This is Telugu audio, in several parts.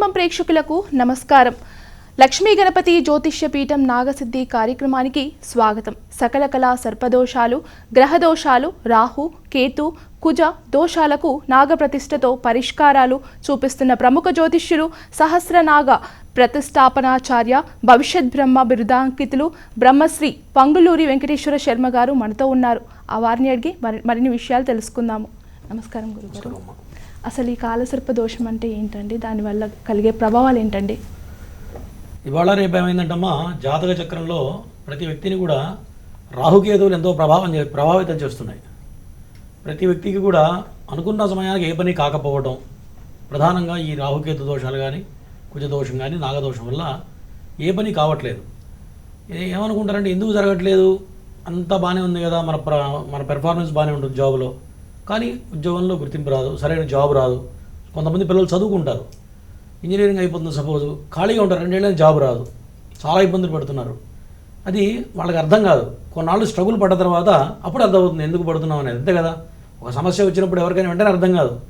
కుటుంబం ప్రేక్షకులకు నమస్కారం. లక్ష్మీ గణపతి జ్యోతిష్య పీఠం నాగసిద్ధి కార్యక్రమానికి స్వాగతం. సకల కళా సర్పదోషాలు గ్రహదోషాలు రాహు కేతు కుజ దోషాలకు నాగప్రతిష్టతో పరిష్కారాలు చూపిస్తున్న ప్రముఖ జ్యోతిష్యులు సహస్రనాగ ప్రతిష్టాపనాచార్య భవిష్యత్ బ్రహ్మ బిరుదాంకితులు బ్రహ్మశ్రీ పంగులూరి వెంకటేశ్వర శర్మ గారు మనతో ఉన్నారు. ఆ వారిని అడిగి మరిన్ని విషయాలు తెలుసుకుందాము. నమస్కారం గురుగారు. అసలు ఈ కాలసర్ప దోషం అంటే ఏంటండి? దానివల్ల కలిగే ప్రభావాలు ఏంటండి? ఇవాళ రేపు ఏమైందంటమ్మా జాతక చక్రంలో ప్రతి వ్యక్తిని కూడా రాహుకేతువులు ఎంతో ప్రభావం చే- ప్రభావితం చేస్తున్నాయి. ప్రతి వ్యక్తికి కూడా అనుకున్న సమయానికి ఏ పని కాకపోవడం ప్రధానంగా ఈ రాహుకేతు దోషాలు కానీ కుజదోషం కానీ నాగదోషం వల్ల ఏ పని కావట్లేదు. ఏమనుకుంటారంటే ఎందుకు జరగట్లేదు? అంతా బాగానే ఉంది కదా మన ప్ర మన పెర్ఫార్మెన్స్ బాగానే ఉంటుంది జాబ్లో. కానీ ఉద్యోగంలో గుర్తింపు రాదు సరైన జాబ్ రాదు. కొంతమంది పిల్లలు చదువుకుంటారు. ఇంజనీరింగ్ అయిపోతుంది సపోజ్ ఖాళీగా ఉంటారు రెండేళ్ళని జాబ్ రాదు. చాలా ఇబ్బందులు పడుతున్నారు. అది వాళ్ళకి అర్థం కాదు. కొన్నాళ్ళు స్ట్రగుల్ పడ్డ తర్వాత అప్పుడు అర్థమవుతుంది ఎందుకు పడుతున్నాం అనేది. అంతే కదా? ఒక సమస్య వచ్చినప్పుడు ఎవరికైనా వెంటనే అర్థం కాదు.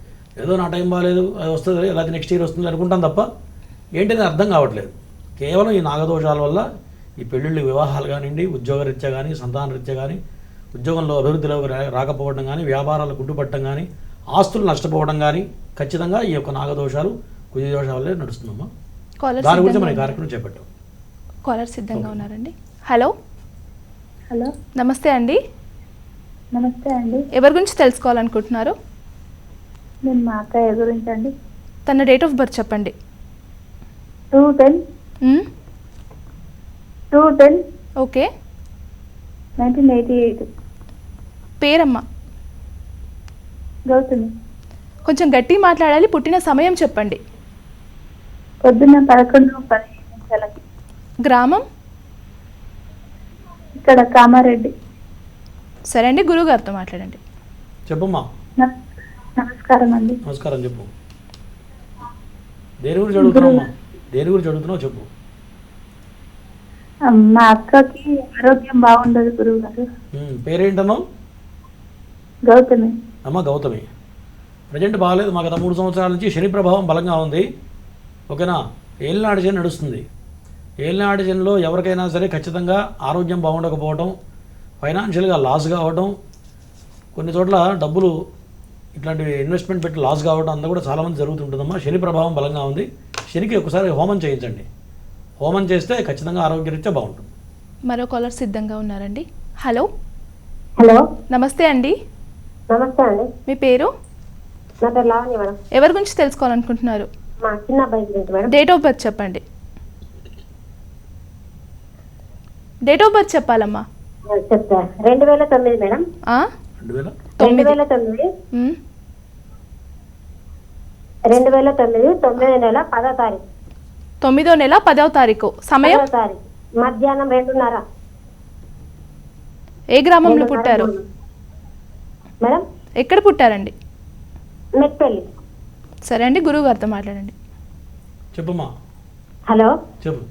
ఏదో నా టైం బాగాలేదు అది వస్తుంది లేకపోతే నెక్స్ట్ ఇయర్ వస్తుంది అనుకుంటాం తప్ప ఏంటనేది అర్థం కావట్లేదు. కేవలం ఈ నాగదోషాల వల్ల ఈ పెళ్ళిళ్ళు వివాహాలు కానివ్వండి ఉద్యోగరీత్యా కానీ సంతానరీత్యా కానీ ఉద్యోగంలో అభివృద్ధిలో రాకపోవడం కానీ వ్యాపారాలు గుడ్డుపట్టడం కానీ ఆస్తులు నష్టపోవడం కానీ ఖచ్చితంగా ఈ యొక్క నాగదోషాలు కుజ దోషాల వల్లే నడుస్తుందమ్మా. కాలర్ దాని గురించి మన కార్యక్రమం చేపట్టాం. కాలర్ సిద్ధంగా ఉన్నారండి. హలో హలో నమస్తే అండి. నమస్తే అండి. ఎవరి గురించి తెలుసుకోవాలనుకుంటున్నారు? నేను మా అక్కయ్య గురించి అండి? తన డేట్ ఆఫ్ బర్త్ చెప్పండి. Two ten? Two ten okay nineteen eighty eight Peramma. Gautami. కొంచెం గట్టి మాట్లాడాలి పుట్టిన సమయం చెప్పండి. పొద్దున్న పదకొండు గ్రామం? ఇక్కడ కామారెడ్డి. సరే అండి గురుగారితో మాట్లాడండి. చెప్పమ్మా. నమస్కారం అండి. నమస్కారం చెప్పు. దేని గురించి అడుగుతున్నావమ్మా? దేని గురించి అడుగుతున్నావు చెప్పు. మా అక్కకి ఆరోగ్యం బాగుండదు గురువు గారు. పేరేంటన్నావు? గౌతమి. అమ్మ గౌతమి. ప్రజెంట్ బాగాలేదు. మా గత మూడు సంవత్సరాల నుంచి శని ప్రభావం బలంగా ఉంది. ఓకేనా? ఏలినాడు శని నడుస్తుంది. ఏలినాడు శనిలో ఎవరికైనా సరే ఖచ్చితంగా ఆరోగ్యం బాగుండకపోవడం ఫైనాన్షియల్గా లాస్ కావడం కొన్ని చోట్ల డబ్బులు ఇట్లాంటివి ఇన్వెస్ట్మెంట్ పెట్టి లాస్ కావడం అంతా కూడా చాలామంది జరుగుతుంటుందమ్మా. శని ప్రభావం బలంగా ఉంది. శనికి ఒకసారి హోమం చేయించండి. హోమం చేస్తే ఖచ్చితంగా ఆరోగ్యరీత్యా బాగుంటుంది. మరో కాలర్ సిద్ధంగా ఉన్నారండి. హలో. హలో. నమస్తే అండి. నమస్తే అండి. మీ పేరు? నా పేరు లావణ్య మేడం. ఎవరి గురించి తెలుసుకోవాలనుకుంటున్నారు? మా చిన్న అబ్బాయి గురించి మేడం. డేట్ ఆఫ్ బర్త్ చెప్పండి. డేట్ ఆఫ్ బర్త్ చెప్పాలమ్మా. చెప్తా. రెండు వేల తొమ్మిది మేడం. ఆ? రెండు వేల? తొమ్మిది. వేల తొమ్మిది. మ్మ్. రెండు వేల తొమ్మిది తొమ్మిది నెల పదో తారీఖు. తొమ్మిదో నెల పదవ తారీఖు. సమయం? పదో తారీఖు. మధ్యాహ్నం రెండున్నర. ఏ గ్రామంలో పుట్టారు. మేడం? ఎక్కడ పుట్టారండి? మెట్పల్లి. సరే అండి గురువు గారితో మాట్లాడండి. చెప్పమ్మా హలో? చెప్పు.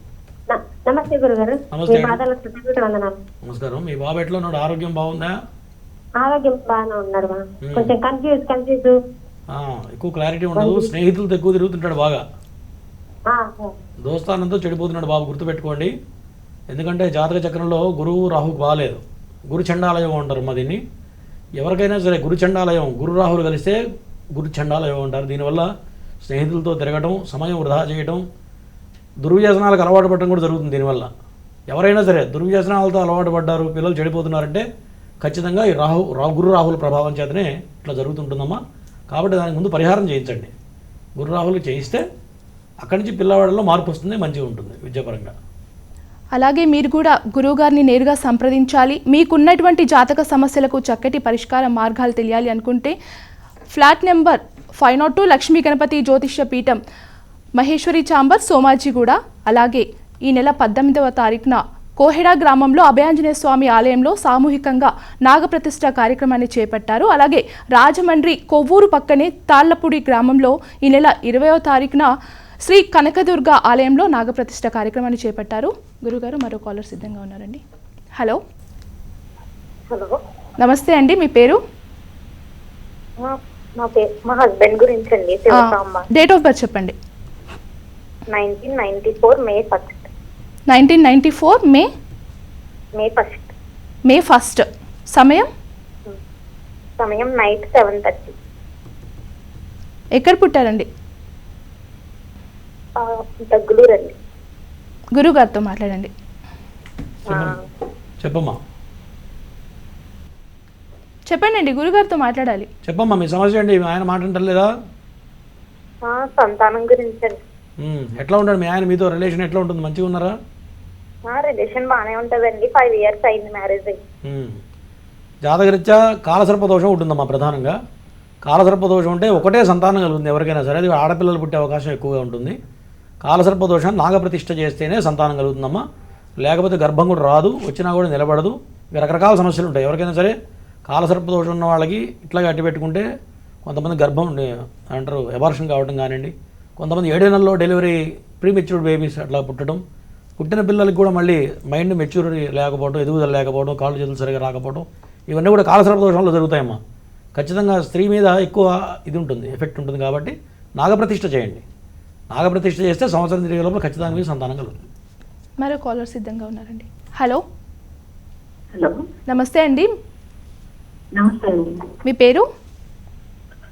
న- నమస్తే గురుగారు. నమస్తే. మీ కృతజ్ఞతలు వందనాలు. నమస్కారం. మీ బాబు ఎట్లా ఉన్నాడు? ఆరోగ్యం బాగుందా? ఆరోగ్యం బాగానే ఉన్నారు మా. మ్మ్. కొంచెం కన్ఫ్యూజ్ కన్ఫ్యూజ్. ఆ, ఎక్కువ క్లారిటీ ఉండదు. స్నేహితులతో ఎక్కువ తిరుగుతుంటాడు బాగా. దోస్తానంతో చెడిపోతున్నాడు బాబు గుర్తుపెట్టుకోండి. ఎందుకంటే జాతక చక్రంలో గురువు రాహుకు బాగాలేదు గురు చండాలయం అంటారు మా దీన్ని. ఎవరికైనా సరే గురు చండాలయం గురు రాహులు కలిస్తే గురు చండాలయం అంటారు. దీనివల్ల స్నేహితులతో తిరగటం సమయం వృధా చేయటం దుర్వ్యసనాలకు అలవాటు పడటం కూడా జరుగుతుంది దీనివల్ల. ఎవరైనా సరే దుర్వ్యసనాలతో అలవాటు పడ్డారు పిల్లలు చెడిపోతున్నారంటే ఖచ్చితంగా ఈ రాహు రా గురు రాహుల ప్రభావం చేతనే ఇట్లా జరుగుతుంటుందమ్మా. కాబట్టి దానికి ముందు పరిహారం చేయించండి. గురు రాహులు చేయిస్తే అక్కడి నుంచి పిల్లవాడిలో మార్పు వస్తుంది మంచిగా ఉంటుంది విద్యాపరంగా. అలాగే మీరు కూడా గురువుగారిని నేరుగా సంప్రదించాలి. మీకున్నటువంటి జాతక సమస్యలకు చక్కటి పరిష్కార మార్గాలు తెలియాలి అనుకుంటే flat number five nought two Lakshmi Ganapathi జ్యోతిష్య పీఠం మహేశ్వరి చాంబర్ సోమాజిగూడ అలాగే ఈ నెల పద్దెనిమిదవ తారీఖున కోహెడా గ్రామంలో అభయాంజనేయ స్వామి ఆలయంలో సామూహికంగా నాగప్రతిష్ఠ కార్యక్రమాన్ని చేపట్టారు. అలాగే రాజమండ్రి కొవ్వూరు పక్కనే తాళ్ళపూడి గ్రామంలో ఈ నెల ఇరవయో తారీఖున శ్రీ కనకదుర్గ ఆలయంలో నాగప్రతిష్ఠ కార్యక్రమాన్ని చేపట్టారు. గురుగారు మరో కాలర్ సిద్ధంగా ఉన్నారండి. హలో. హలో. నమస్తే అండి మీ పేరు? మా మా పే- మా హస్బెండ్ గురించి అండి డేట్ ఆఫ్ బర్త్ చెప్పండి. Nineteen ninety four May first. Nineteen ninety four May? May first. May first. సమయం? సమయం నైట్ సెవెన్ థర్టీ. ఎక్కడ పుట్టారండి? అండి గురుగారితో మాట్లాడండి. చెప్పమ్మా. చెప్పండి అండి గురుగారితో మాట్లాడాలి. చెప్పమ్మా మీ సమస్య అండి ఆయన మాట అంటలేదా ఆ, సంతానం గురించి ఎట్లా ఉంటాడు? మీ ఆయన మీతో రిలేషన్ ఎట్లా ఉంటుంది? మంచిగా ఉన్నారా? రిలేషన్ బాగానే ఉంటుందండి. ఫైవ్ ఇయర్స్ అయింది మ్యారేజ్ అయ్యి. జాతకరీత్యా కాలసర్ప దోషం ఉంటుందమ్మా ప్రధానంగా. కాలసర్ప దోషం ఉంటే ఒకటే సంతానం కలుగుతుంది ఎవరికైనా సరే. అది ఆడపిల్లలు పుట్టే అవకాశం ఎక్కువగా ఉంటుంది. కాలసర్ప దోషం నాగప్రతిష్ఠ చేస్తేనే సంతానం కలుగుతుందమ్మా. లేకపోతే గర్భం కూడా రాదు వచ్చినా కూడా నిలబడదు. ఇవి రకరకాల సమస్యలు ఉంటాయి. ఎవరికైనా సరే కాలసర్ప దోషం ఉన్న వాళ్ళకి ఇట్లా గట్టి పెట్టుకుంటే కొంతమంది గర్భం అంటారు ఎబార్షన్ కావడం కానివ్వండి కొంతమంది ఏడే నెలలో డెలివరీ ప్రీ మెచ్యూర్డ్ బేబీస్ అట్లా పుట్టడం పుట్టిన పిల్లలకి కూడా మళ్ళీ మైండ్ మెచ్యూరిటీ లేకపోవడం ఎదుగుదల లేకపోవడం కాళ్ళు చేతులు సరిగా రాకపోవడం ఇవన్నీ కూడా కాలసర్ప దోషంలో జరుగుతాయమ్మా. ఖచ్చితంగా స్త్రీ మీద ఎక్కువ ఇది ఉంటుంది ఎఫెక్ట్ ఉంటుంది కాబట్టి నాగప్రతిష్ఠ చేయండి. నాగప్రతిష్ఠ చేస్తే సంవత్సరం తిరిగే లోపల ఖచ్చితంగా మీకు సంతానం కలుగుతుంది. మరో కాలర్ సిద్ధంగా ఉన్నారండి. హలో? హలో. నమస్తే అండి. నమస్తే అండి. మీ పేరు?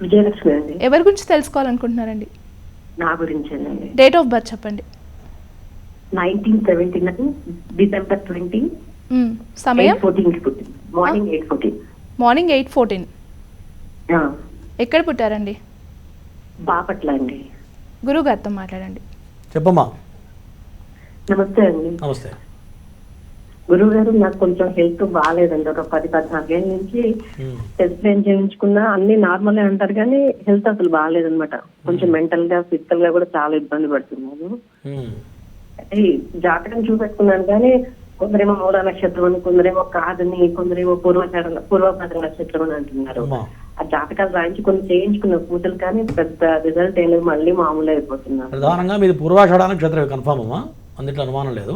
విజయలక్ష్మి అండి. ఎవరి గురించి తెలుసుకోవాలనుకుంటున్నారండి? నా గురించేనండి డేట్ ఆఫ్ బర్త్ చెప్పండి. Nineteen seventy nine December twenty. సమయం? Eight fourteen morning eight fourteen morning eight fourteen ఎక్కడ పుట్టారండి? బాపట్ల అండి. గురుగారితో మాట్లాడండి. చెప్పమ్మా. నమస్తే అండి. నమస్తే. గురువు గారు నాకు కొంచెం హెల్త్ బాగాలేదండి. ఒక పది పద్నాలుగేళ్ళ నుంచి. టెస్ట్ ఏం చేయించుకున్నా అన్ని నార్మల్ అంటారు కానీ హెల్త్ అసలు బాగాలేదన్నమాట. కొంచెం మెంటల్గా ఫిజికల్గా కూడా చాలా ఇబ్బంది పడుతున్నాను జాతకం చూపెట్టుకున్నాను కానీ కొందరేమో మూల నక్షత్రం అని కొందరేమో కాదని కొందరేమో పూర్వచర పూర్వపద నక్షత్రం అని అంటున్నారు. అమ్మా. ఆ జాతకాలు రాయించి కొన్ని చేయించుకున్న పూజలు కానీ పెద్ద రిజల్ట్ ఏం లేదు మళ్ళీ మామూలు అయిపోతున్నారు. ప్రధానంగా మీది పూర్వాషాఢ నక్షత్రం కన్ఫామ్ అమ్మా. అందుట్లో అనుమానం లేదు.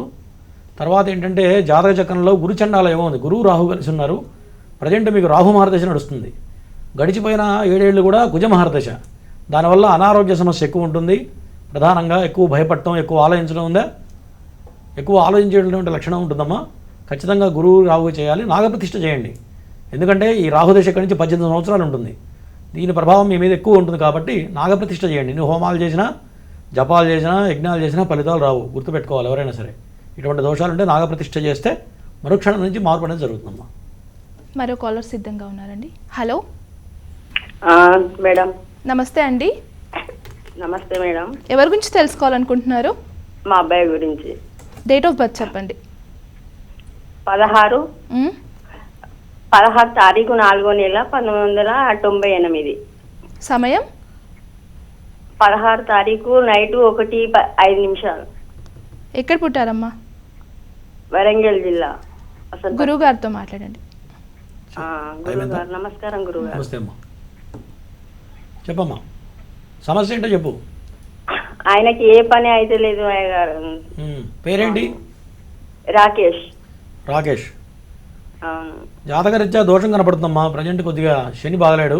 తర్వాత ఏంటంటే జాతక చక్రంలో గురుచండాల ఏమో ఉంది. గురువు రాహు కలిసి ఉన్నారు. ప్రజెంట్ మీకు రాహు మహారదశ నడుస్తుంది. గడిచిపోయిన ఏడేళ్ళు కూడా కుజ మహారదశ. దానివల్ల అనారోగ్య సమస్య ఎక్కువ ఉంటుంది. ప్రధానంగా ఎక్కువ భయపడటం ఎక్కువ ఆలోచించడం ఉందా? ఎక్కువ ఆలోచించేటువంటి లక్షణం ఉంటుందమ్మా. ఖచ్చితంగా గురువు రాహు చేయాలి. నాగప్రతిష్ఠ చేయండి. ఎందుకంటే ఈ రాహుదశ ఇక్కడి నుంచి పద్దెనిమిది సంవత్సరాలు ఉంటుంది. దీని ప్రభావం మీ మీద ఎక్కువ ఉంటుంది కాబట్టి నాగప్రతిష్ఠ చేయండి. నువ్వు హోమాలు చేసినా జపాలు చేసినా యజ్ఞాలు చేసినా ఫలితాలు రావు. గుర్తుపెట్టుకోవాలి ఎవరైనా సరే. ఇటువంటి దోషాలు ఉంటే నాగప్రతిష్ఠ చేస్తే మరుక్షణం నుంచి మార్పు అనేది జరుగుతుందమ్మా. మరో కాలర్ సిద్ధంగా ఉన్నారండి. హలో. మేడం. నమస్తే అండి. నమస్తే మేడం. ఎవరి గురించి తెలుసుకోవాలనుకుంటున్నారు? మా అబ్బాయి గురించి. డేట్ ఆఫ్ బర్త్ చెప్పండి. పదహారు. పదహారు తారీఖు నాలుగో నెల పంతొమ్మిది వందల తొంభై ఎనిమిది. సమయం? పదహారు తారీఖు నైట్ ఒకటి ప- ఐదు నిమిషాలు. ఎక్కడ పుట్టారమ్మా? వరంగల్ జిల్లా. అసలు గురువుగారితో మాట్లాడండి. నమస్కారం నమస్తే అమ్మా. చెప్పమ్మా. సమస్య ఏంటో చెప్పు. ఆయనకి ఏ పని అయితే లేదు అయ్య గారు ఉమ్, పేరేంటి? రాకేష్. రాకేష్. జాతకరీత్యా దోషం కనపడుతుందమ్మా. ప్రజెంట్ కొద్దిగా శని బాగలేడు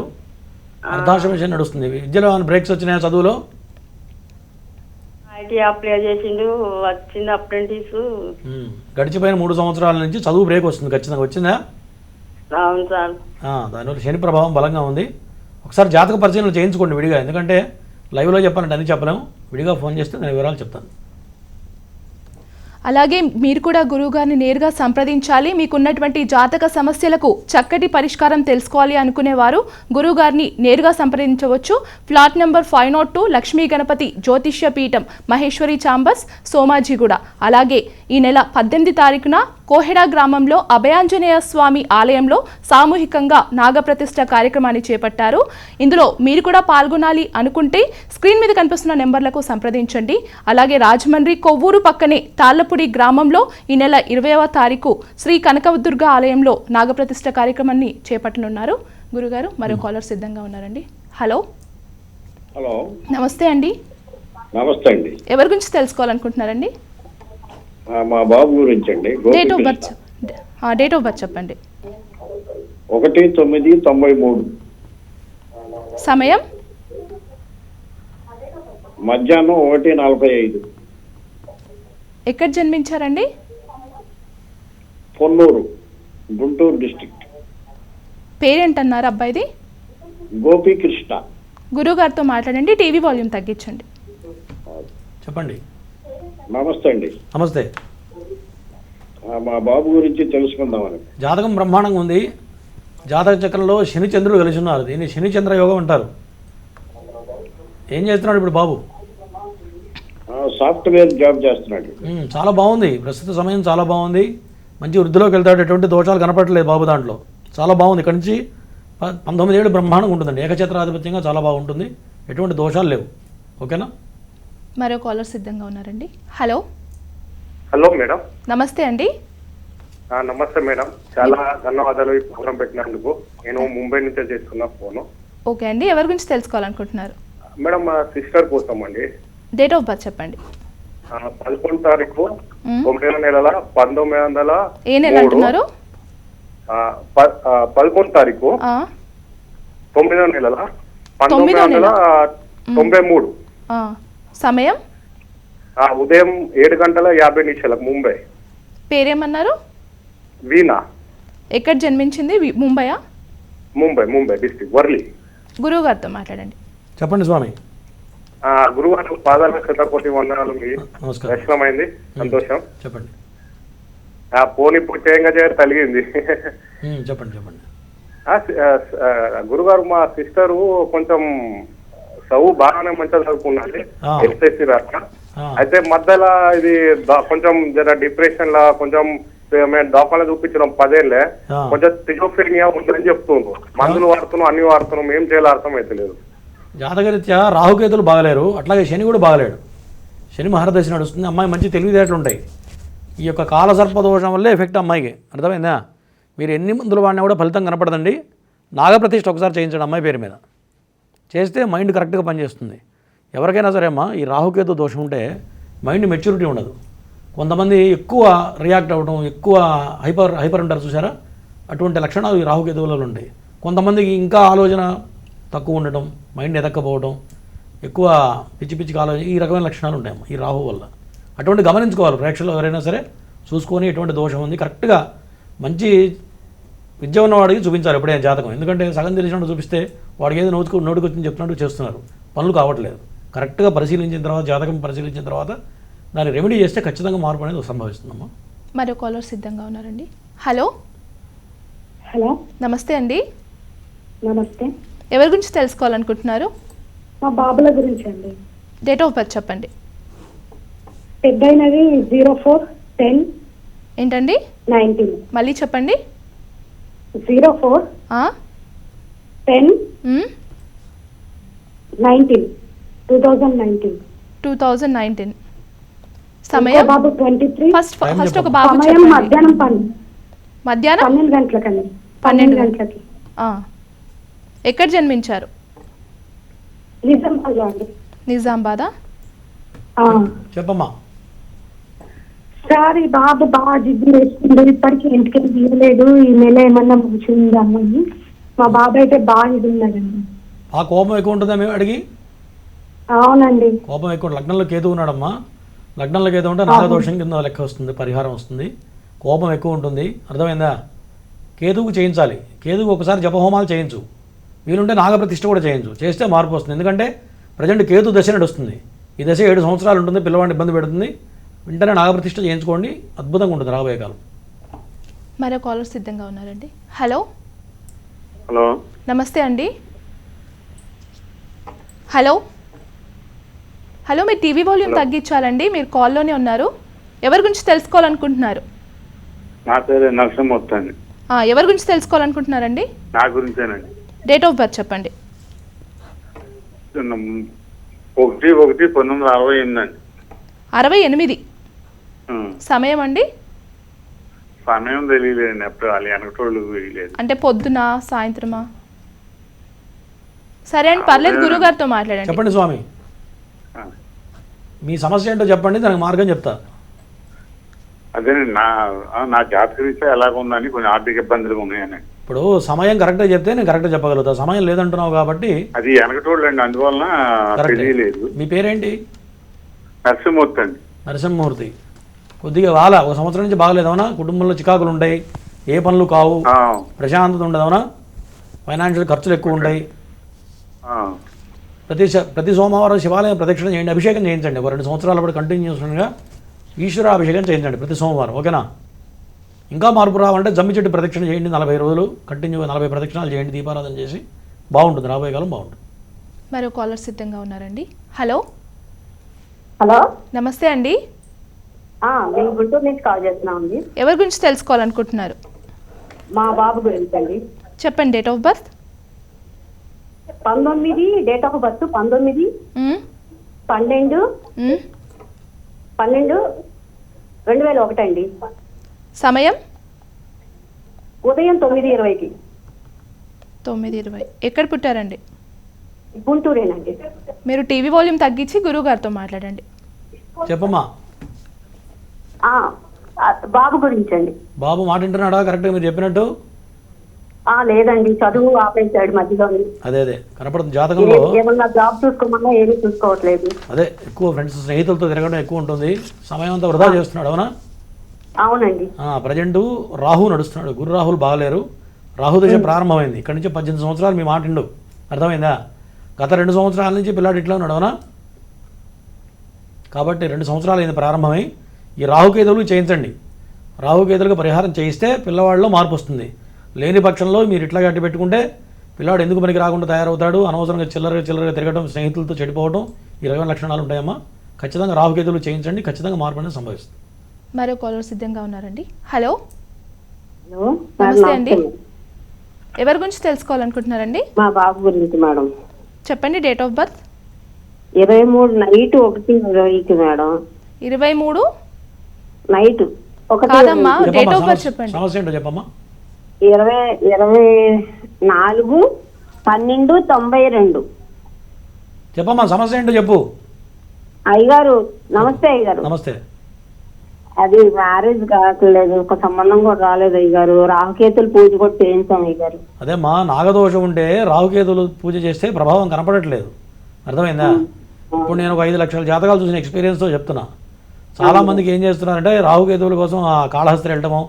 అర్ధాశ్రమ శని నడుస్తుంది. విద్యలో బ్రేక్స్ వచ్చినాయా చదువులో? ఐటీ అప్లై చేసిండు వచ్చింది అప్రెంటిస్ ఉమ్, గడిచిపోయిన మూడు సంవత్సరాల నుంచి చదువు బ్రేక్ వస్తుంది ఖచ్చితంగా. వచ్చిందా? అవును సార్. ఆ, దానివల్ల శని ప్రభావం బలంగా ఉంది. ఒకసారి జాతక పరిశీలన చేయించుకోండి విడిగా. ఎందుకంటే లైవ్లో చెప్పాలంటే అన్ని చెప్పలేము. విడిగా ఫోన్ చేస్తే నేను వివరాలు చెప్తాను. అలాగే మీరు కూడా గురువుగారిని నేరుగా సంప్రదించాలి. మీకున్నటువంటి జాతక సమస్యలకు చక్కటి పరిష్కారం తెలుసుకోవాలి అనుకునేవారు గురువుగారిని నేరుగా సంప్రదించవచ్చు. Flat number five nought two Lakshmi Ganapathi జ్యోతిష్య పీఠం మహేశ్వరి చాంబర్స్ సోమాజిగూడ. అలాగే ఈ నెల పద్దెనిమిది తారీఖున కోహెడా గ్రామంలో అభయాంజనేయ స్వామి ఆలయంలో సామూహికంగా నాగప్రతిష్ఠ కార్యక్రమాన్ని చేపట్టారు. ఇందులో మీరు కూడా పాల్గొనాలి అనుకుంటే స్క్రీన్ మీద కనిపిస్తున్న నెంబర్లకు సంప్రదించండి. అలాగే రాజమండ్రి కొవ్వూరు పక్కనే తాళ్ళపూడి గ్రామంలో ఈ నెల ఇరవైవ తారీఖు శ్రీ కనకదుర్గ ఆలయంలో నాగప్రతిష్ఠ కార్యక్రమాన్ని చేపట్టనున్నారు. గురుగారు మరో కాలర్ సిద్ధంగా ఉన్నారండి. హలో. హలో. నమస్తే అండి. నమస్తే అండి. ఎవరి గురించి తెలుసుకోవాలనుకుంటున్నారండి? మా బాబు గురించి అండి date of birth. Date of birth చెప్పండి. ఒకటి తొమ్మిది తొంభై మూడు. సమయం? మధ్యాహ్నం ఒకటి నలభై ఐదు. ఎక్కడ జన్మించారండి? పొన్నూరు గుంటూరు డిస్టిక్ట్ పేరేంటన్నారు అబ్బాయిది? గోపీకృష్ణ గురువుగారితో మాట్లాడండి టీవీ వాల్యూమ్ తగ్గించండి. చెప్పండి. నమస్తే అండి. నమస్తే. మా బాబు గురించి తెలుసుకుందామని. జాతకం బ్రహ్మాండంగా ఉంది. జాతక చక్రంలో శని చంద్రుడు కలిసి ఉన్నారు. దీన్ని శని చంద్ర యోగం అంటారు. ఏం చేస్తున్నాడు ఇప్పుడు బాబు? సాఫ్ట్వేర్ జాబ్ చేస్తున్నాడు. చాలా బాగుంది. ప్రస్తుత సమయం చాలా బాగుంది. మంచి వృద్ధిలోకి వెళ్తాడు. ఎటువంటి దోషాలు కనపడట్లేదు బాబు దాంట్లో. చాలా బాగుంది. ఇక్కడి నుంచి పంతొమ్మిది ఏళ్ళు బ్రహ్మాండంగా ఉంటుందండి. ఏకఛత్రాధిపత్యంగా చాలా బాగుంటుంది. ఎటువంటి దోషాలు లేవు. ఓకేనా? మరో కాలర్ సిద్ధంగా ఉన్నారండి. హలో హలో మేడం నమస్తే అండి. నమస్తే మేడం చాలా ధన్యవాదాలు ఈ ప్రోగ్రాం పెట్టినందుకు. నేను ముంబై నుంచే చేస్తున్నా ఫోను ఓకే అండి. ఎవరి గురించి తెలుసుకోవాలనుకుంటున్నారు? మేడం మా సిస్టర్ కోసం అండి. డేట్ ఆఫ్ బర్త్ చెప్పండి. పదకొండు తారీఖు మ్. తొమ్మిదో నెలల పంతొమ్మిది వందల ఏ నెల. అంటున్నారు? పదకొండు తారీఖు ఆ, తొమ్మిదో నెలల పంతొమ్మిది తొమ్మిదో వందల తొంభై మూడు. సమయం? ఆ, ఉదయం ఏడు గంటల యాభై నిమిషాలకు ముంబై. పేరేమన్నారు? వీణా. ఎక్కడ జన్మించింది? ముంబయా? ముంబై ముంబై డిస్టిక్ వర్లీ. గురువు గారితో మాట్లాడండి. చెప్పండి స్వామి. ఆ, గురువారం పాదాల శతకోటి వందనాలు మీ నమస్కారం. దర్శనమైంది. సంతోషం. చెప్పండి. ఆ ఫోన్ ఇప్పుడు చేయంగా చేయ తలిగింది చెప్పండి చెప్పండి. గురుగారు మా సిస్టరు కొంచెం చదువు బాగానే మంచిగా చదువుకున్నది. ఎస్ఎస్సి ఆ. అయితే మధ్యలో ఇది కొంచెం జర డిప్రెషన్ లా కొంచెం మేము డాక్టర్లు చూపించడం పదేళ్ళే. కొంచెం టిజోఫ్రేనియా ఉందని చెప్తుండ్రు. మందులు వాడుతున్నాం అన్ని వాడుతున్నాం ఏం చేయాలో అర్థం అవుతలేదు జాతకరీత్యా రాహుకేతులు బాగలేరు అట్లాగే శని కూడా బాగలేడు. శని మహారదశ నడుస్తుంది అమ్మాయి మంచి తెలివితేటలు ఉంటాయి. ఈ యొక్క కాలసర్ప దోషం వల్లే ఎఫెక్ట్ అమ్మాయికి. అర్థమైందా? మీరు ఎన్ని మందులు వాడినా కూడా ఫలితం కనపడదండి. నాగప్రతిష్ఠ ఒకసారి చేయించండి అమ్మాయి పేరు మీద. చేస్తే మైండ్ కరెక్ట్గా పనిచేస్తుంది. ఎవరికైనా సరే అమ్మా ఈ రాహుకేతు దోషం ఉంటే మైండ్ మెచ్యూరిటీ ఉండదు. కొంతమంది ఎక్కువ రియాక్ట్ అవ్వడం ఎక్కువ హైపర్ హైపర్ ఉంటారు చూసారా అటువంటి లక్షణాలు ఈ రాహుకేతువులలో ఉంటాయి. కొంతమందికి ఇంకా ఆలోచన తక్కువ ఉండటం మైండ్ ఎదక్కపోవడం ఎక్కువ పిచ్చి పిచ్చికి ఆలోచన ఈ రకమైన లక్షణాలు ఉంటాయమ్మా ఈ రాహు వల్ల. అటువంటి గమనించుకోవాలి. ప్రేక్షకులు ఎవరైనా సరే చూసుకొని ఎటువంటి దోషం ఉంది కరెక్ట్గా మంచి విద్య ఉన్నవాడికి చూపించాలి ఎప్పుడే జాతకం. ఎందుకంటే సగం తెలిసినట్టు చూపిస్తే వాడికి ఏదో నోటుకు నోటికి వచ్చింది చెప్తున్నట్టు చేస్తున్నారు. పనులు కావట్లేదు. కరెక్ట్గా పరిశీలించిన తర్వాత జాతకం పరిశీలించిన తర్వాత దాన్ని రెమెడీ చేస్తే ఖచ్చితంగా మార్పు అనేది సంభవిస్తుందమ్మా. మరో కాలర్ సిద్ధంగా ఉన్నారండి. హలో? హలో? నమస్తే అండి. నమస్తే. ఎవరి గురించి తెలుసుకోవాలనుకుంటున్నారు? మా బాబుల గురించి అండి. డేట్ ఆఫ్ బర్త్ చెప్పండి. పెద్దయినది జీరో ఫోర్ టెన్ ఏంటండి? నైన్టీన్. మళ్ళీ చెప్పండి. జీరో ఫోర్ ఆ? Ten? Nineteen two thousand nineteen. Two thousand nineteen. సమయం? బాబు ట్వంటీ త్రీ. ఫస్ట్ ఫస్ట్ ఒక. బాబు సమయం మధ్యాహ్నం పన్ మధ్యాహ్నం? పన్నెండు గంటలకండి. పన్నెండు గంటలకి. ఆ. ఎక్కడ జన్మించారు? నిజామాబాదా? ఆ. చెప్పమ్మా. సార్ ఈ బాబు బాగా జిద్దు వేస్తుంది ఇప్పటికీ ఇంటికి తీయలేదు. ఈ నెల ఏమన్నా మంచిగా అమ్మాయి? మా బాబు అయితే బాగా ఇది ఉన్నాడండి. ఆ కోపం ఎక్కువ ఉంటుందా మేము అడిగి అవునండి. కోపం ఎక్కువ లగ్నంలో కేతు ఉన్నాడమ్మా. లగ్నంలో కేతు ఉంటే నాగదోషం కింద లెక్క వస్తుంది పరిహారం వస్తుంది. కోపం ఎక్కువ ఉంటుంది. అర్థమైందా? కేతువుకు చేయించాలి. కేతువుకు ఒకసారి జపహోమాలు చేయించు. వీలుంటే నాగప్రతిష్ఠ కూడా చేయించు. చేస్తే మార్పు వస్తుంది. ఎందుకంటే ప్రజెంట్ కేతు దశ నడుస్తుంది. ఈ దశ ఏడు సంవత్సరాలు ఉంటుంది పిల్లవాడిని ఇబ్బంది పెడుతుంది. వెంటనే నాగప్రతిష్ఠ చేయించుకోండి. అద్భుతంగా ఉంటుంది రాబోయే కాలం. మరో కాలర్ సిద్ధంగా ఉన్నారండి. హలో? హలో? నమస్తే అండి. హలో? హలో మీరు టీవీ వాల్యూమ్ తగ్గించాలండి. మీరు కాల్లోనే ఉన్నారు. ఎవరి గురించి తెలుసుకోవాలనుకుంటున్నారు? నా పేరు నరసింహమూర్తి అండి. ఆ, ఎవరి గురించి తెలుసుకోవాలనుకుంటున్నారండి? నా గురించేనండి. డేట్ ఆఫ్ బర్త్ చెప్పండి. ఒకటి ఒకటి పంతొమ్మిది వందల అరవై ఎనిమిది అండి. అరవై ఎనిమిది. సమయం అండి సమయం తెలియలేదండి అప్పుడు వాళ్ళు వెనకటోళ్ళు తెలియలేదు. అంటే పొద్దున సాయంత్రమా? సరే అండి పర్లేదు గురుగారితో మాట్లాడండి. చెప్పండి స్వామి. మీ సమస్య ఏంటో చెప్పండి దానికి మార్గం చెప్తా. అదేనండి నా నా జాతక రీత్యా ఎలాగుందని కొంచెం ఆర్థిక ఇబ్బందులు ఉన్నాయని. ఇప్పుడు సమయం కరెక్ట్గా చెప్తే నేను కరెక్ట్గా చెప్పగలుగుతా. సమయం లేదంటున్నావు కాబట్టి అది వెనకటోళ్ళు అండి అందువలన తెలియలేదు. మీ పేరేంటి? నరసింహమూర్తి అండి. నరసింహమూర్తి. కొద్దిగా వాళ్ళ ఒక సంవత్సరం నుంచి బాగలేదవునా కుటుంబంలో చికాకులు ఉంటాయి ఏ పనులు కావు ఆ, ప్రశాంతత ఉండదవునా ఫైనాన్షియల్ ఖర్చులు ఎక్కువ ఉంటాయి. ఆ. ప్రతి ప్రతి సోమవారం శివాలయం ప్రదక్షిణ చేయండి అభిషేకం చేయించండి. ఒక రెండు సంవత్సరాల పాటు కంటిన్యూస్గా ఈశ్వర అభిషేకం చేయించండి ప్రతి సోమవారం ఓకేనా? ఇంకా మార్పు రావాలంటే జమ్మి చెట్టు ప్రదక్షిణ చేయండి నలభై రోజులు కంటిన్యూ నలభై ప్రదక్షిణాలు చేయండి దీపారాధన చేసి బాగుంటుంది రాబోయే కాలం బాగుంటుంది. మరో కాలర్ సిద్ధంగా ఉన్నారండి. హలో? హలో? నమస్తే అండి. మేము గుంటూరు నుంచి కాల్ చేస్తున్నామండి. ఎవరి గురించి తెలుసుకోవాలనుకుంటున్నారు? మా బాబు గురించి అండి. చెప్పండి డేట్ ఆఫ్ బర్త్? పంతొమ్మిది డేట్ ఆఫ్ బర్త్ పంతొమ్మిది పన్నెండు పన్నెండు రెండు వేల ఒకటండి సమయం? ఉదయం తొమ్మిది ఇరవైకి. తొమ్మిది ఇరవై. ఎక్కడ పుట్టారండి? గుంటూరేనండి. మీరు టీవీ వాల్యూమ్ తగ్గించి గురువు గారితో మాట్లాడండి. చెప్పమ్మా. బాబు గురించి అండి బాబు మాట వింటున్నాడా? కరెక్ట్గా మీరు చెప్పినట్టు? లేదండి. చదువు ఆపేశాడు మధ్యలో అదే అదే. కనపడుతుంది జాతకంలో. ఏమన్నా జాబ్ చూసుకోమన్నా ఏమీ చూసుకోవట్లేదు. అదే ఎక్కువ ఫ్రెండ్స్ స్నేహితులతో తిరగడం ఎక్కువ ఉంటుంది. సమయం అంతా వృధా చేస్తున్నాడు అవునా? అవునండి. ప్రజెంట్ రాహు నడుస్తున్నాడు. గురు రాహుల్ బాగలేరు. రాహు దశ ప్రారంభమైంది. ఇక్కడి నుంచి పద్దెనిమిది సంవత్సరాలు మీ మాట ఇండు అర్థమైందా? గత రెండు సంవత్సరాల నుంచి పిల్లాడు ఇట్లా ఉన్నాడు అవునా? కాబట్టి రెండు సంవత్సరాలు అయింది ప్రారంభమై. ఈ రాహుకేతువులు చేయించండి. రాహుకేతులకు పరిహారం చేయిస్తే పిల్లవాడిలో మార్పు వస్తుంది. లేని పక్షంలో మీరు ఇట్లా గట్టి పెట్టుకుంటే పిల్లాడు ఎందుకు పనికి రాకుండా తయారవుతాడు? అనవసరంగా చిల్లరగా చిల్లరగా తిరగడం స్నేహితులతో చెడిపోవడం ఈ రకమైన లక్షణాలు ఉంటాయమ్మా. ఖచ్చితంగా రాహుకేతువులు చేయించండి. ఖచ్చితంగా మార్పు అనేది సంభవిస్తుంది. మరో కాలర్ సిద్ధంగా ఉన్నారండి. హలో? హలో నమస్తే అండి. ఎవరి గురించి తెలుసుకోవాలనుకుంటున్నారండి? మా బాబు గురించి మేడం. చెప్పండి డేట్ ఆఫ్ బర్త్? ఇరవై మూడు నైట్ ఒకటి ఇరవైకి మేడం ఇరవై మూడు నైట్ ఒకటి కాదమ్మా డేట్ చెప్పమ్మా ఆఫ్ బర్త్ సమస్య- చెప్పండి. సమస్య ఏంటో చెప్పమ్మా? ఇరవై ఇరవై నాలుగు పన్నెండు తొంభై రెండు. చెప్పమ్మా సమస్య ఏంటో చెప్పు. అయ్యగారు నమస్తే అయ్యగారు. నమస్తే. అది మ్యారేజ్ కావట్లేదు ఒక సంబంధం కూడా రాలేదు అయ్యగారు. రాహుకేతులు పూజ కూడా చేయించాం అయ్యగారు. అదేమ్మా నాగదోషం ఉంటే రాహుకేతులు పూజ చేస్తే ప్రభావం కనపడట్లేదు. అర్థమైందా? ఇప్పుడు నేను ఒక ఐదు లక్షల జాతకాలు చూసిన ఎక్స్పీరియన్స్తో చెప్తున్నా. చాలా మందికి ఏం చేస్తున్నారంటే రాహుకేతువుల కోసం ఆ కాళహస్తి వెళ్ళటమో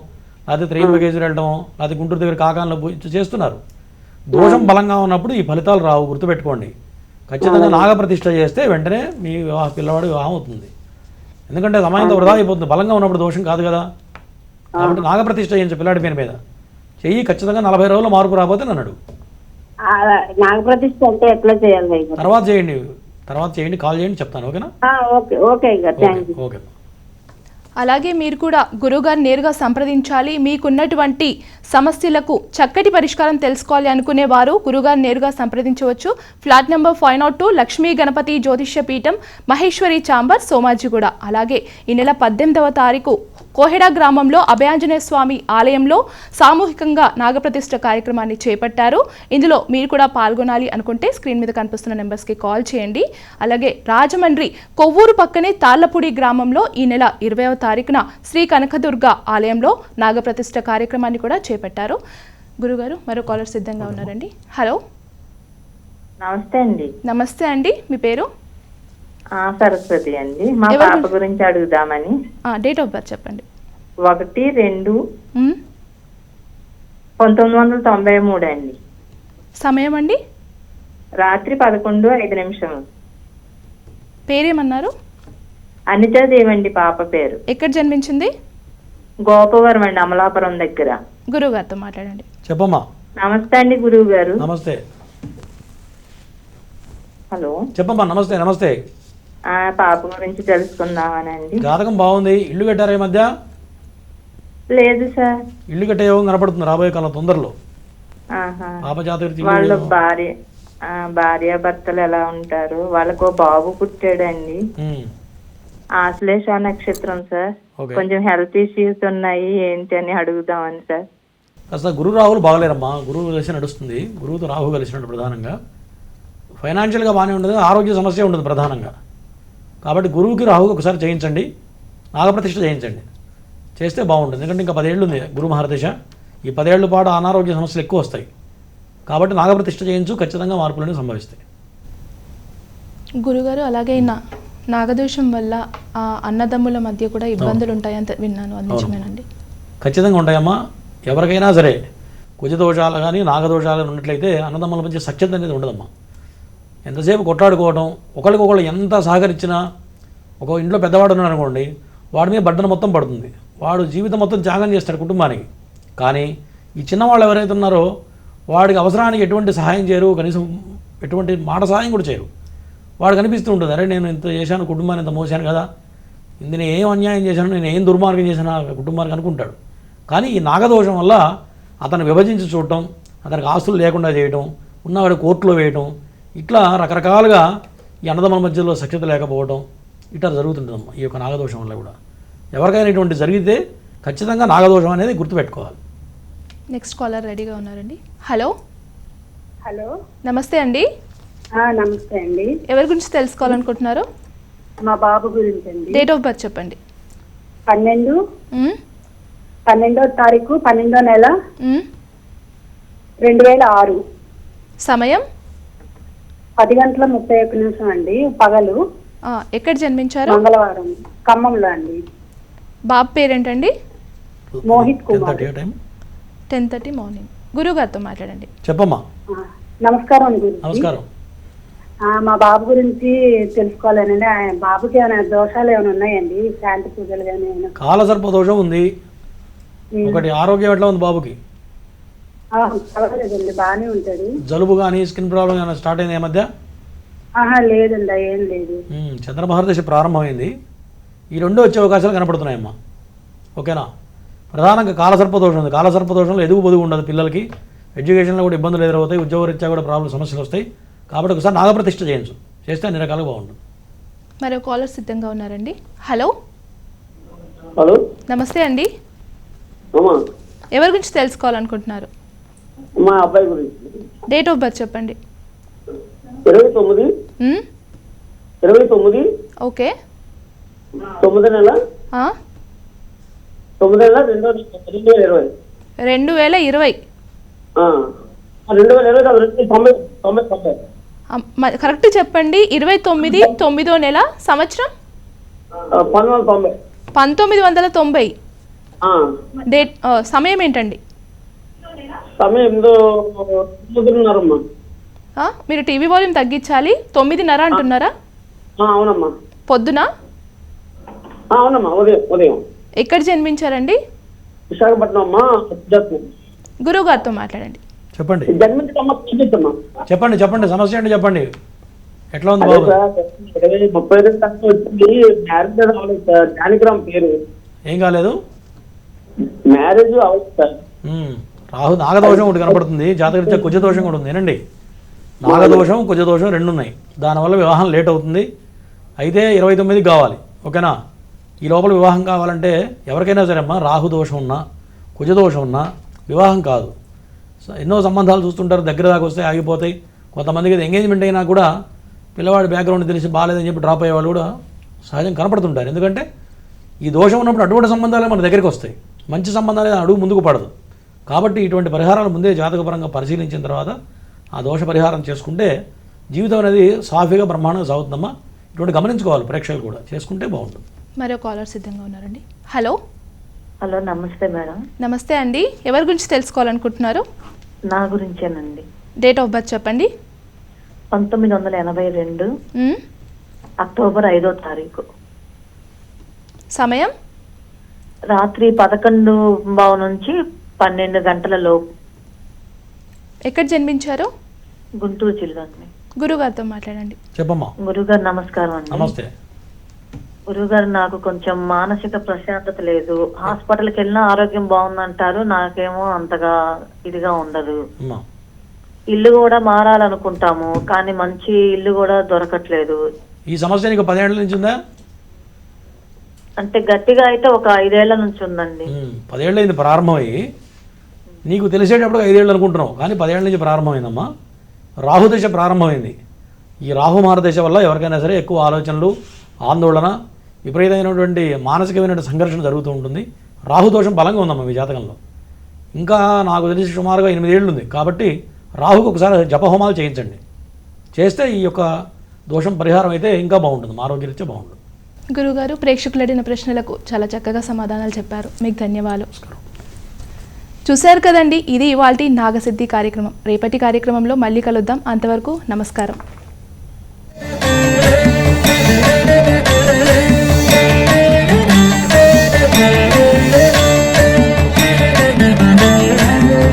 లేకపోతే త్రయంబకేశ్వరి వెళ్ళటమో లేకపోతే గుంటూరు దగ్గర కాకాంలో పూజ చేస్తున్నారు. దోషం బలంగా ఉన్నప్పుడు ఈ ఫలితాలు రావు గుర్తుపెట్టుకోండి. ఖచ్చితంగా నాగప్రతిష్ఠ చేస్తే వెంటనే మీ వివాహ పిల్లవాడు వివాహం అవుతుంది. ఎందుకంటే సమయంతో వృధా అయిపోతుంది. బలంగా ఉన్నప్పుడు దోషం కాదు కదా. కాబట్టి నాగప్రతిష్ఠ చేయించు పిల్లాడి పేరు మీద. చెయ్యి ఖచ్చితంగా నలభై రోజుల్లో మార్పు రాబోతే నన్ను అడుగు. ఆ, నాగప్రతిష్ఠ అంటే ఎట్లా చేయాలి? అయ్యగారు తర్వాత చేయండి. తర్వాత చేయండి కాల్ చేయండి చెప్తాను. ఓకేనా? ఓకే. Okay okay. అలాగే మీరు కూడా గురువుగారు నేరుగా సంప్రదించాలి. మీకున్నటువంటి సమస్యలకు చక్కటి పరిష్కారం తెలుసుకోవాలి అనుకునే వారు గురుగారు నేరుగా సంప్రదించవచ్చు. Flat number five nought two Lakshmi Ganapathi జ్యోతిష్య పీఠం మహేశ్వరి చాంబర్ సోమాజిగూడ అలాగే ఈ నెల పద్దెనిమిదవ తారీఖు కోహెడా గ్రామంలో అభయాంజనేయ స్వామి ఆలయంలో సామూహికంగా నాగప్రతిష్ఠ కార్యక్రమాన్ని చేపట్టారు. ఇందులో మీరు కూడా పాల్గొనాలి అనుకుంటే స్క్రీన్ మీద కనిపిస్తున్న నెంబర్స్కి కాల్ చేయండి. అలాగే రాజమండ్రి కొవ్వూరు పక్కనే తాళ్ళపూడి గ్రామంలో ఈ నెల ఇరవైవ తారీఖున శ్రీ కనకదుర్గ ఆలయంలో నాగప్రతిష్ఠ కార్యక్రమాన్ని కూడా చేపట్టారు. గురుగారు మరో కాలర్ సిద్ధంగా ఉన్నారండి. హలో. నమస్తే అండి. నమస్తే అండి. మీ పేరు? సరస్వతి అండి. మా? పాప గురించి అడుగుదామని. డేట్ ఆఫ్ బర్త్ చెప్పండి. ఒకటి రెండు పంతొమ్మిది వందల తొంభై మూడు అండి. సమయం అండి? రాత్రి పదకొండు ఐదు నిమిషం. పేరేమన్నారు? అనితాదేవి అండి పాప పేరు. ఎక్కడ జన్మించింది? గోపవరం అండి అమలాపురం దగ్గర. గురువుగారితో మాట్లాడండి. చెప్పమ్మా. నమస్తే అండి గురువు గారు. నమస్తే. హలో. చెప్పమ్మా నమస్తే నమస్తే. ఆ పాప గురించి తెలుసుకుందామనండి. జాతకం బాగుంది ఇల్లు కట్టారా ఈ మధ్య? లేదు సార్. ఇల్లు కట్టే యోగం కనపడుతుంది రాబోయే కాలం తొందరలో. ఆహా. పాప జాతక వాళ్ళ భార్య ఆ, భార్య భర్తలు ఎలా ఉంటారు? వాళ్ళకు ఓ బాబు పుట్టాడండి. ఆశ్లేష నక్షత్రం సార్. ఓకే. కొంచెం హెల్త్ ఇష్యూస్ ఉన్నాయి ఏంటి అని అడుగుదామని సార్. కాస్త గురు రాహులు బాగలేరమ్మా. గురువు కలిసి నడుస్తుంది. గురువుతో రాహు కలిసినట్టు ప్రధానంగా. ఫైనాన్షియల్గా బాగానే ఉంటుంది ఆరోగ్య సమస్య ఉంటుంది ప్రధానంగా. కాబట్టి గురువుకి రాహుకి ఒకసారి చేయించండి. నాగప్రతిష్ఠ చేయించండి. చేస్తే బాగుంటుంది. ఎందుకంటే ఇంకా పదేళ్ళు ఉంది గురు మహారదశ ఈ పదేళ్ళ పాటు అనారోగ్య సమస్యలు ఎక్కువ వస్తాయి. కాబట్టి నాగప్రతిష్ఠ చేయించు ఖచ్చితంగా మార్పులన్నీ సంభవిస్తాయి. గురుగారు అలాగే నా నాగదోషం వల్ల ఆ అన్నదమ్ముల మధ్య కూడా ఇబ్బందులు ఉంటాయని విన్నాను అది నిజమేనండి. ఖచ్చితంగా ఉంటాయమ్మా. ఎవరికైనా సరే కుజదోషాలు కానీ నాగదోషాలు కానీ ఉన్నట్లయితే అన్నదమ్ముల మధ్య సఖ్యత అనేది ఉండదమ్మా. ఎంతసేపు కొట్లాడుకోవడం ఒకరికొకళ్ళు ఎంత సహకరించినా ఒక ఇంట్లో పెద్దవాడు ఉన్నాడు అనుకోండి వాడి మీద బడ్డన మొత్తం పడుతుంది. వాడు జీవితం మొత్తం త్యాగం చేస్తాడు కుటుంబానికి. కానీ ఈ చిన్నవాళ్ళు ఎవరైతే ఉన్నారో వాడికి అవసరానికి ఎటువంటి సహాయం చేయరు కనీసం ఎటువంటి మాట సహాయం కూడా చేయరు. వాడు కనిపిస్తూ ఉంటుంది అరే నేను ఇంత చేశాను కుటుంబాన్ని ఇంత మోసాను కదా. ఇది నేను ఏం అన్యాయం చేశాను నేను ఏం దుర్మార్గం చేశాను ఆ కుటుంబానికి అనుకుంటాడు. కానీ ఈ నాగదోషం వల్ల అతను విభజించి చూడటం అతనికి ఆస్తులు లేకుండా చేయటం ఉన్నవాడు కోర్టులో వేయటం ఇట్లా రకరకాలుగా ఈ అన్నదమ్ముల మధ్యలో సఖ్యత లేకపోవడం ఇట్లా జరుగుతుంటుందమ్మా ఈ యొక్క నాగదోషం వల్ల కూడా. ఎవరికైనా ఇటువంటి జరిగితే ఖచ్చితంగా నాగదోషం అనేది గుర్తుపెట్టుకోవాలి. నెక్స్ట్ కాలర్ రెడీగా ఉన్నారండి. హలో హలో నమస్తే అండి. నమస్తే అండి. ఎవరి గురించి తెలుసుకోవాలనుకుంటున్నారు? మా బాబు గురించి అండి డేట్ ఆఫ్ బర్త్ చెప్పండి. పన్నెండు? పన్నెండో తారీఖు పన్నెండో నెల? రెండు వేల ఆరు సమయం? పది గంటల ముప్పై ఒక్క నిమిషం అండి. పగలు. ఆ, ఎక్కడ జన్మించారు? మంగళవారం. ఖమ్మంలో అండి. బాబు పేరేంటండి? Mohit ten Kumar. Ten thirty morning. గురుగారితో మాట్లాడండి. చెప్పమ్మా. నమస్కారం నమస్కారం. మా బాబు గురించి తెలుసుకోవాలనండి. ఆయన బాబుకి ఏమైనా దోషాలు ఏమైనా ఉన్నాయండి? శాంతి పూజలు కానీ ఏమైనా? కాలసర్ప దోషం ఉంది. ఒకటి ఆరోగ్యం ఎట్లా ఉంది బాబుకి? పర్వాలేదండి బాగానే ఉంటుంది జలుబు కానీ స్కిన్ ప్రాబ్లం కానీ స్టార్ట్ అయింది ఈ మధ్య? లేదండి ఏం లేదు. చంద్రమహర్దశ ప్రారంభమైంది. ఈ రెండు వచ్చే అవకాశాలు కనపడుతున్నాయమ్మా. ఓకేనా? ప్రధానంగా కాలసర్ప దోషం ఉంది. కాలసర్ప దోషంలో ఎదుగు పొదుగు ఉండదు పిల్లలకి. ఎడ్యుకేషన్లో కూడా ఇబ్బందులు ఎదురవుతాయి. ఉద్యోగరీత్యా కూడా ప్రాబ్లం సమస్యలు వస్తాయి. కాబట్టి ఒకసారి నాగప్రతిష్ఠ చేయించు. చేస్తే అన్ని రకాలుగా బాగుంటుంది. మరో కాలర్ సిద్ధంగా ఉన్నారండి. హలో. హలో. నమస్తే అండి. ఎవరి గురించి తెలుసుకోవాలనుకుంటున్నారు? మా అబ్బాయి గురించి. డేట్ ఆఫ్ బర్త్ చెప్పండి. ఇరవై తొమ్మిది. మ్మ్? ఇరవై తొమ్మిది. ఓకే. తొమ్మిది నెల. ఆ? తొమ్మిది నెల రెండో రెండు వేల ఇరవై. రెండు వేల ఇరవై. రెండు వేల ఇరవై తొంభై. కరెక్ట్ చెప్పండి. ఇరవై తొమ్మిది తొమ్మిదో నెల సంవత్సరం? పంతొమ్మిది వందల తొంభై. డేట్ సమయం ఏంటండి? మీరు టీవీ వాల్యూమ్ తగ్గించాలి. తొమ్మిదిన్నర అంటున్నారా? పొద్దున? ఎక్కడ జన్మించారండి? విశాఖపట్నం గురువు గారితో మాట్లాడండి. చెప్పండి. చెప్పండి చెప్పండి. సమస్య ఏంటి చెప్పండి. ఎట్లా ఉంది బాబు? ముప్పై పేరు. ఏం కాలేదు? మ్యారేజ్ రాహు నాగదోషం ఒకటి కనపడుతుంది. జాతకరీత్యా కుజదోషం కూడా ఉంది. ఏనండి? నాగదోషం కుజదోషం రెండు ఉన్నాయి. దానివల్ల వివాహం లేట్ అవుతుంది. అయితే ఇరవై తొమ్మిదికి కావాలి. ఓకేనా? ఈ లోపల వివాహం కావాలంటే ఎవరికైనా సరే అమ్మా రాహు దోషం ఉన్నా కుజదోషం ఉన్నా వివాహం కాదు. ఎన్నో సంబంధాలు చూస్తుంటారు దగ్గర దాకా వస్తే ఆగిపోతాయి. కొంతమందికి ఎంగేజ్మెంట్ అయినా కూడా పిల్లవాడి బ్యాక్గ్రౌండ్ తెలిసి బాగాలేదని చెప్పి డ్రాప్ అయ్యే వాళ్ళు కూడా సహజం కనపడుతుంటారు. ఎందుకంటే ఈ దోషం ఉన్నప్పుడు అటువంటి సంబంధాలే మన దగ్గరికి వస్తాయి. మంచి సంబంధాలు అడుగు ముందుకు పడదు. కాబట్టి ఇటువంటి పరిహారాలు ముందే జాతకపరంగా పరిశీలించిన తర్వాత ఆ దోష పరిహారం చేసుకుంటే జీవితం అనేది సాఫీగా బ్రహ్మాండంగా సాగుతుందమ్మా. ఇటువంటి గమనించుకోవాలి ప్రేక్షకులు కూడా. చేసుకుంటే బాగుంటుంది. మరో కాలర్ సిద్ధంగా ఉన్నారండి. హలో. హలో నమస్తే మేడం. నమస్తే అండి. ఎవరి గురించి తెలుసుకోవాలనుకుంటున్నారు? నా గురించేనండి. డేట్ ఆఫ్ బర్త్ చెప్పండి. పంతొమ్మిది వందల ఎనభై రెండు మ్మ్? అక్టోబర్ ఐదో తారీఖు. సమయం? రాత్రి పదకొండు బావు నుంచి పన్నెండు గంటల లోపు. ఎక్కడ జన్మించారు? గుంటూరు జిల్లాని. గురుగారితో మాట్లాడండి. చెప్పమ్మా. గురుగారు నమస్కారం అండి. నమస్తే. గురుగారు నాకు కొంచెం మానసిక ప్రశాంతత లేదు. హాస్పిటల్కి వెళ్ళినా ఆరోగ్యం బాగుందంటారు నాకేమో అంతగా ఇదిగా ఉండదు. అమ్మా. ఇల్లు కూడా మారాలనుకుంటాము కానీ మంచి ఇల్లు కూడా దొరకట్లేదు. ఈ సమస్య నీకు పదేళ్ళ నుంచి ఉందా? అంటే గట్టిగా అయితే ఒక ఐదేళ్ళ నుంచి ఉందండి. ఉమ్, పదేళ్ళు అయింది ప్రారంభమయ్యి నీకు తెలిసేటప్పుడు ఐదేళ్ళు అనుకుంటున్నావు కానీ పదేళ్ళ నుంచి ప్రారంభమైందమ్మా. రాహుదశ ప్రారంభమైంది. ఈ రాహు మహారదశ వల్ల ఎవరికైనా సరే ఎక్కువ ఆలోచనలు ఆందోళన విపరీతమైనటువంటి మానసికమైనటువంటి సంఘర్షణ జరుగుతూ ఉంటుంది. రాహుదోషం బలంగా ఉందమ్మ మీ జాతకంలో. ఇంకా నాకు తెలిసి సుమారుగా ఎనిమిది ఏళ్ళు ఉంది కాబట్టి రాహుకు ఒకసారి జపహోమాలు చేయించండి. చేస్తే ఈ యొక్క దోషం పరిహారం అయితే ఇంకా బాగుంటుంది. ఆరోగ్యరీత్యా బాగుంటుంది. గురుగారు ప్రేక్షకులు అడిగిన ప్రశ్నలకు చాలా చక్కగా సమాధానాలు చెప్పారు. మీకు ధన్యవాదాలు. చూశారు కదండి ఇది ఇవాళ నాగసిద్ధి కార్యక్రమం. రేపటి కార్యక్రమంలో మళ్ళీ కలుద్దాం. అంతవరకు నమస్కారం.